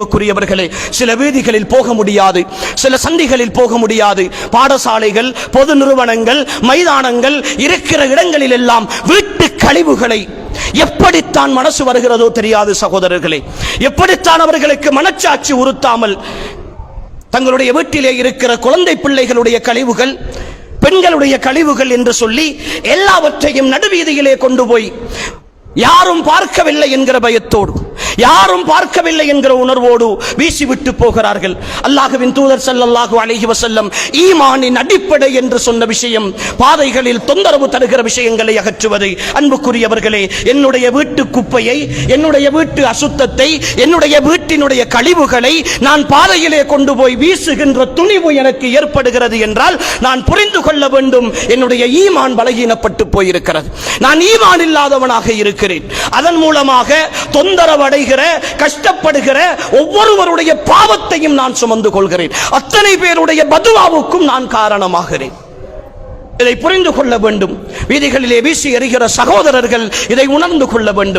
அன்புக்குரியவர்களே சில வீதிகளில் போக முடியாது சில சந்திகளில் போக முடியாது. பாடசாலைகள் பொது நிறுவனங்கள் மைதானங்கள் இருக்கிற இடங்களில் எல்லாம் வீட்டு கழிவுகளை எப்படித்தான் மனசு வருகிறதோ தெரியாது சகோதரர்களே. எப்படித்தான் அவர்களுக்கு மனச்சாட்சி உறுத்தாமல் தங்களுடைய வீட்டிலே இருக்கிற குழந்தை பிள்ளைகளுடைய கழிவுகள் பெண்களுடைய கழிவுகள் என்று சொல்லி எல்லாவற்றையும் நடுவீதியிலே கொண்டு போய் யாரும் பார்க்கவில்லை என்கிற பயத்தோடு யாரும் பார்க்கவில்லை என்கிற உணர்வோடு வீசிவிட்டு போகிறார்கள். அல்லாஹுவின் தூதர் செல்லல்லாஹு அழகி வசல்லம் ஈமானின் அடிப்படை என்று சொன்ன விஷயம் பாதைகளில் தொந்தரவு தருகிற விஷயங்களை அகற்றுவதை. அன்புக்குரியவர்களே என்னுடைய வீட்டு குப்பையை என்னுடைய வீட்டு அசுத்தத்தை என்னுடைய வீட்டினுடைய கழிவுகளை நான் பாதையிலே கொண்டு போய் வீசுகின்ற துணிவு எனக்கு ஏற்படுகிறது என்றால் நான் புரிந்து கொள்ள வேண்டும் என்னுடைய ஈமான் பலகீனப்பட்டு போயிருக்கிறது. நான் ஈமான் இல்லாதவனாக இருக்கிறேன். அதன் மூலமாக தொந்தரவடை அடைகிற கஷ்டப்படுகிற ஒவ்வொருவருடைய பாவத்தையும் நான் சுமந்து கொள்கிறேன். அத்தனை பேருடைய பதுவாவுக்கும் நான் காரணமாகிறேன். இதை புரிந்து கொள்ள வேண்டும். வீதிகளிலே வீசி எறிகிற சகோதரர்கள் இதை உணர்ந்து கொள்ள வேண்டும்.